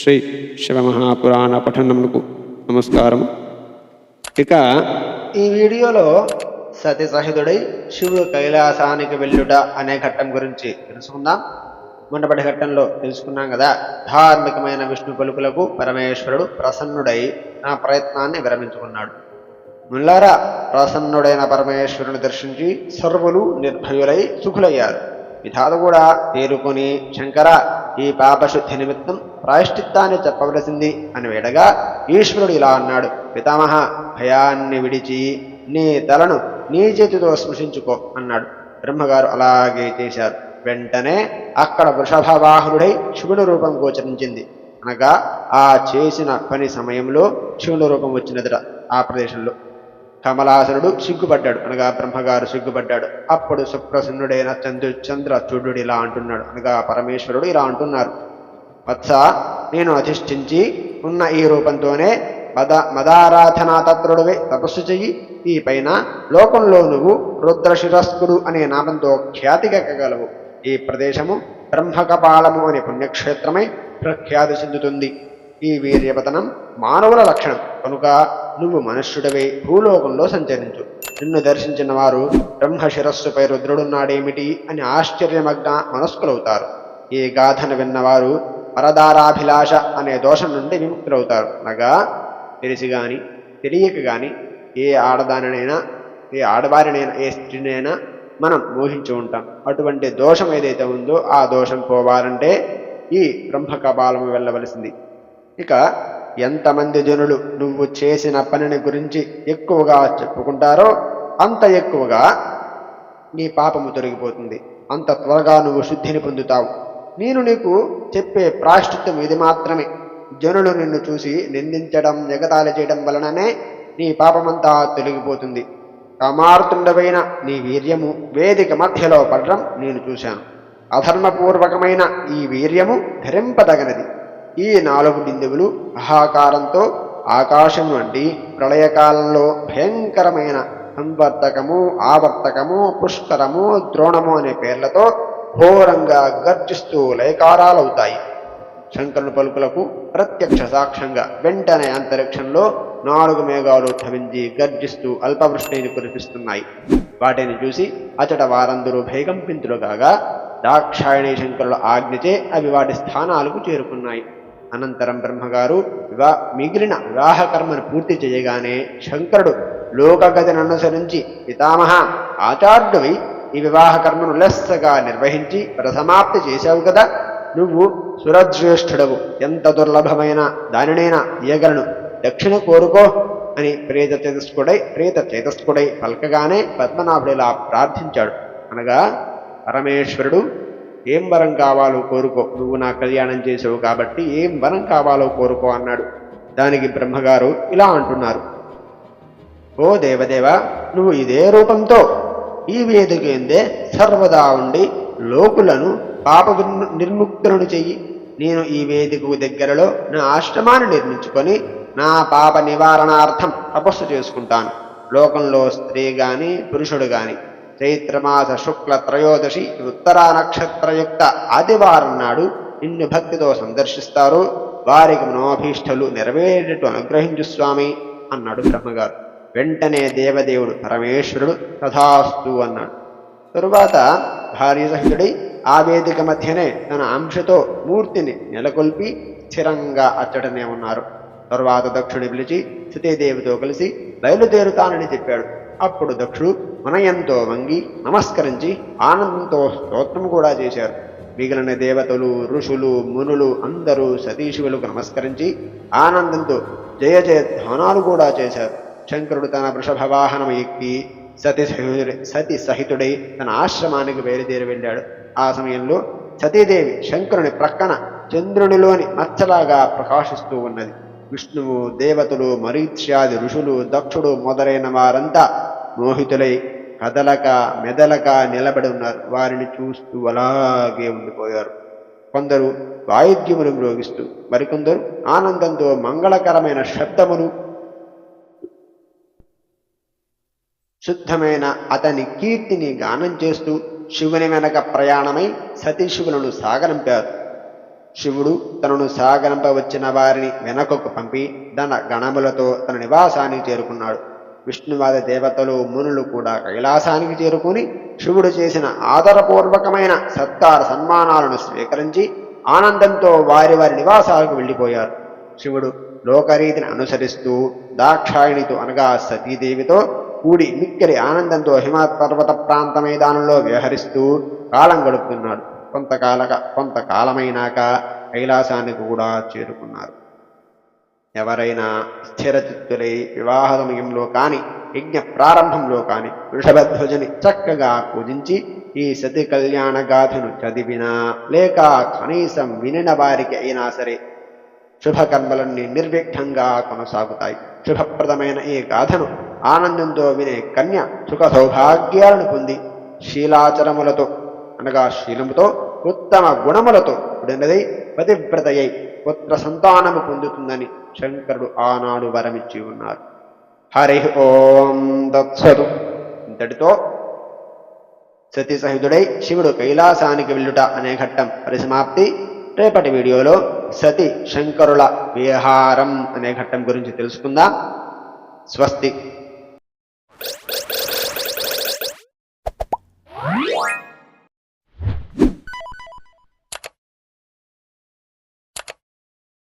శ్రీ శివమహాపురాణ పఠనమునకు నమస్కారం ఇక ఈ వీడియోలో సతి సహితుడై శివుడు కైలాసానికి వెళ్ళుట అనే ఘట్టం గురించి తెలుసుకుందాం. మునపటి ఘట్టంలో తెలుసుకున్నాం కదా ధార్మికమైన విష్ణు పలుకులకు పరమేశ్వరుడు ప్రసన్నుడై నా ప్రయత్నాన్ని విరమించుకున్నాడు. ముల్లారా ప్రసన్నుడైన పరమేశ్వరుని దర్శించి సర్వులు నిర్భయులై సుఖులయ్యారు. విధాలు కూడా తేరుకొని శంకర ఈ పాపశుద్ధి నిమిత్తం ప్రాయశ్చిత్తాన్ని చెప్పవలసింది అని వేడగా ఈశ్వరుడు ఇలా అన్నాడు. పితామహ భయాన్ని విడిచి నీ తలను నీ చేతితో స్పృశించుకో అన్నాడు. బ్రహ్మగారు అలాగే చేశారు. వెంటనే అక్కడ వృషభవాహనుడై శివుని రూపం గోచరించింది. అనగా ఆ చేసిన పని సమయంలో శివుని రూపం వచ్చినదిట ఆ ప్రదేశంలో. కమలాసనుడు సిగ్గుపడ్డాడు. అనగా బ్రహ్మగారు సిగ్గుపడ్డాడు. అప్పుడు సుప్రసన్నుడైన చంద్రు చంద్ర ఇలా అంటున్నాడు. అనగా పరమేశ్వరుడు ఇలా అంటున్నారు. వత్స నేను అధిష్ఠించి ఉన్న ఈ రూపంతోనే మద మదారాధనా తత్రుడివే తపస్సు చెయ్యి. ఈ పైన లోకంలో నువ్వు రుద్రశిరస్కుడు అనే నామంతో ఖ్యాతిగెక్కగలవు ఈ ప్రదేశము బ్రహ్మకపాలము అనే పుణ్యక్షేత్రమై ప్రఖ్యాతి చెందుతుంది. ఈ వీర్యపతనం మానవుల లక్షణం. కనుక నువ్వు మనుష్యుడవై భూలోకంలో సంచరించు. నిన్ను దర్శించిన వారు బ్రహ్మ శిరస్సుపై రుద్రుడున్నాడేమిటి అని ఆశ్చర్యమగ్న మనస్కులవుతారు. ఈ గాథను విన్నవారు పరదారాభిలాష అనే దోషం నుండి విముక్తులవుతారు. అనగా తెలిసి గాని తెలియక గాని ఏ ఆడదానినైనా ఏ ఆడవారినైనా ఏ స్త్రీనైనా మనం మోహించి ఉంటాం. అటువంటి దోషం ఏదైతే ఉందో ఆ దోషం పోవాలంటే ఈ బ్రహ్మ కపాలము వెళ్ళవలసింది. ఇక ఎంతమంది జనులు నువ్వు చేసిన పనిని గురించి ఎక్కువగా చెప్పుకుంటారో అంత ఎక్కువగా నీ పాపము తొలగిపోతుంది. అంత త్వరగా నువ్వు శుద్ధిని పొందుతావు. నేను నీకు చెప్పే ప్రాశ్చిత్యం ఇది మాత్రమే. జనులు నిన్ను చూసి నిందించడం ఎగతాళి చేయడం వలననే నీ పాపమంతా తొలగిపోతుంది. కమార్తుండవైన నీ వీర్యము వేదిక మధ్యలో పడడం నేను చూశాను. అధర్మపూర్వకమైన ఈ వీర్యము ధరింపదగనది. ఈ నాలుగు బిందువులు అహాకారంతో ఆకాశం వంటి ప్రళయకాలంలో భయంకరమైన సంవర్తకము ఆవర్తకము పుష్కరము ద్రోణము అనే పేర్లతో ఘోరంగా గర్జిస్తూ లయకారాలవుతాయి. శంకరుని పలుకులకు ప్రత్యక్ష సాక్ష్యంగా వెంటనే అంతరిక్షంలో నాలుగు మేఘాలు ఉద్భవించి గర్జిస్తూ అల్పవృష్టిని కురిపిస్తున్నాయి. వాటిని చూసి అచట వారందరూ భయకంపింతులు కాగా దాక్షాయణి శంకరుల ఆజ్ఞచే అవి వాటి స్థానాలకు చేరుకున్నాయి. అనంతరం బ్రహ్మగారు వివా మిగిలిన వివాహ కర్మను పూర్తి చేయగానే శంకరుడు లోకగతిని అనుసరించి పితామహ ఆచార్యుడివి ఈ వివాహ కర్మను లెస్సగా నిర్వహించి ప్రసమాప్తి చేశావు కదా? నువ్వు సురజ్యేష్ఠుడవు. ఎంత దుర్లభమైన దానినైనా ఇయ్యగలను దక్షిణ కోరుకో అని ప్రేత చేతస్కుడై ప్రేత చేతస్కుడై పలకగానే పద్మనాభుడిలా ప్రార్థించాడు. అనగా పరమేశ్వరుడు ఏం వరం కావాలో కోరుకో. నువ్వు నా కళ్యాణం చేసావు కాబట్టి ఏం వరం కావాలో కోరుకో అన్నాడు. దానికి బ్రహ్మగారు ఇలా అంటున్నారు. ఓ దేవదేవ నువ్వు ఇదే రూపంతో ఈ వేదిక ఎందే సర్వదా ఉండి లోకులను పాప నిర్ముక్తులను చెయ్యి. నేను ఈ వేదికకు దగ్గరలో నా ఆశ్రమాన్ని నిర్మించుకొని నా పాప నివారణార్థం తపస్సు చేసుకుంటాను. లోకంలో స్త్రీ గాని పురుషుడు కానీ చైత్రమాస శుక్ల త్రయోదశి ఉత్తరా నక్షత్రయుక్త ఆదివారం నాడు నిన్ను భక్తితో సందర్శిస్తారు. వారికి మనోభీష్టలు నెరవేరేటట్టు అనుగ్రహించు స్వామి అన్నాడు బ్రహ్మగారు. వెంటనే దేవదేవుడు పరమేశ్వరుడు తథాస్తు అన్నాడు. తరువాత భార్యసహితుడై ఆ వేదిక మధ్యనే తన అంశతో మూర్తిని నెలకొల్పి స్థిరంగా అచ్చటనే ఉన్నారు. తరువాత దక్షుడి పిలిచి సతీదేవితో కలిసి బయలుదేరుతానని చెప్పాడు. అప్పుడు దక్షుడు మనయంతో వంగి నమస్కరించి ఆనందంతో స్తోత్రం కూడా చేశారు. మిగిలిన దేవతలు ఋషులు మునులు అందరూ సతీశివులకు నమస్కరించి ఆనందంతో జయ జయ ధ్వానాలు కూడా చేశారు. శంకరుడు తన వృషభ వాహనం ఎక్కి సతి సతి సహితుడై తన ఆశ్రమానికి బయలుదేరి వెళ్ళాడు. ఆ సమయంలో సతీదేవి శంకరుని ప్రక్కన చంద్రునిలోని మచ్చలాగా ప్రకాశిస్తూ ఉన్నది. విష్ణువు దేవతలు మరీత్యాది ఋషులు దక్షుడు మొదలైన వారంతా మోహితులై కదలక మెదలక నిలబడి ఉన్నారు. వారిని చూస్తూ అలాగే ఉండిపోయారు. కొందరు వాయిద్యమును మ్రోగిస్తూ మరికొందరు ఆనందంతో మంగళకరమైన శబ్దములు శుద్ధమైన అతని కీర్తిని గానం చేస్తూ శివుని వెనక ప్రయాణమై సతీశివులను సాగనంపారు. శివుడు తనను సాగరంప వచ్చిన వారిని వెనకకు పంపి తన గణములతో తన నివాసానికి చేరుకున్నాడు. విష్ణువాద దేవతలు మునులు కూడా కైలాసానికి చేరుకుని శివుడు చేసిన ఆదరపూర్వకమైన సత్కార సన్మానాలను స్వీకరించి ఆనందంతో వారి వారి నివాసాలకు వెళ్ళిపోయారు. శివుడు లోకరీతిని అనుసరిస్తూ దాక్షాయిణితో అనగా సతీదేవితో కూడి మిక్కిలి ఆనందంతో హిమపర్వత పర్వత ప్రాంత మైదానంలో వ్యవహరిస్తూ కాలం గడుపుతున్నాడు. కొంతకాలక కొంతకాలమైనాక కైలాసానికి కూడా చేరుకున్నారు. ఎవరైనా స్థిరచిత్తులై వివాహ సమయంలో కాని యజ్ఞ ప్రారంభంలో కాని వృషభధ్వజని చక్కగా పూజించి ఈ సతి కళ్యాణ గాథను చదివినా లేక కనీసం వినిన వారికి అయినా సరే శుభకర్మలన్నీ నిర్విఘ్నంగా కొనసాగుతాయి. శుభప్రదమైన ఈ గాథను ఆనందంతో వినే కన్య సుఖ సౌభాగ్యాలను పొంది శీలాచరములతో అనగా శీలముతో ఉత్తమ గుణములతో కూడినదై పతివ్రతయై పుత్ర సంతానము పొందుతుందని శంకరుడు ఆనాడు వరమిచ్చి ఉన్నారు. హరి ఓం దత్సదు ఇంతటితో సతీసహితుడై శివుడు కైలాసానికి వెళ్ళుట అనే ఘట్టం పరిసమాప్తి. రేపటి వీడియోలో సతి శంకరుల విహారం అనే ఘట్టం గురించి తెలుసుకుందాం. స్వస్తి.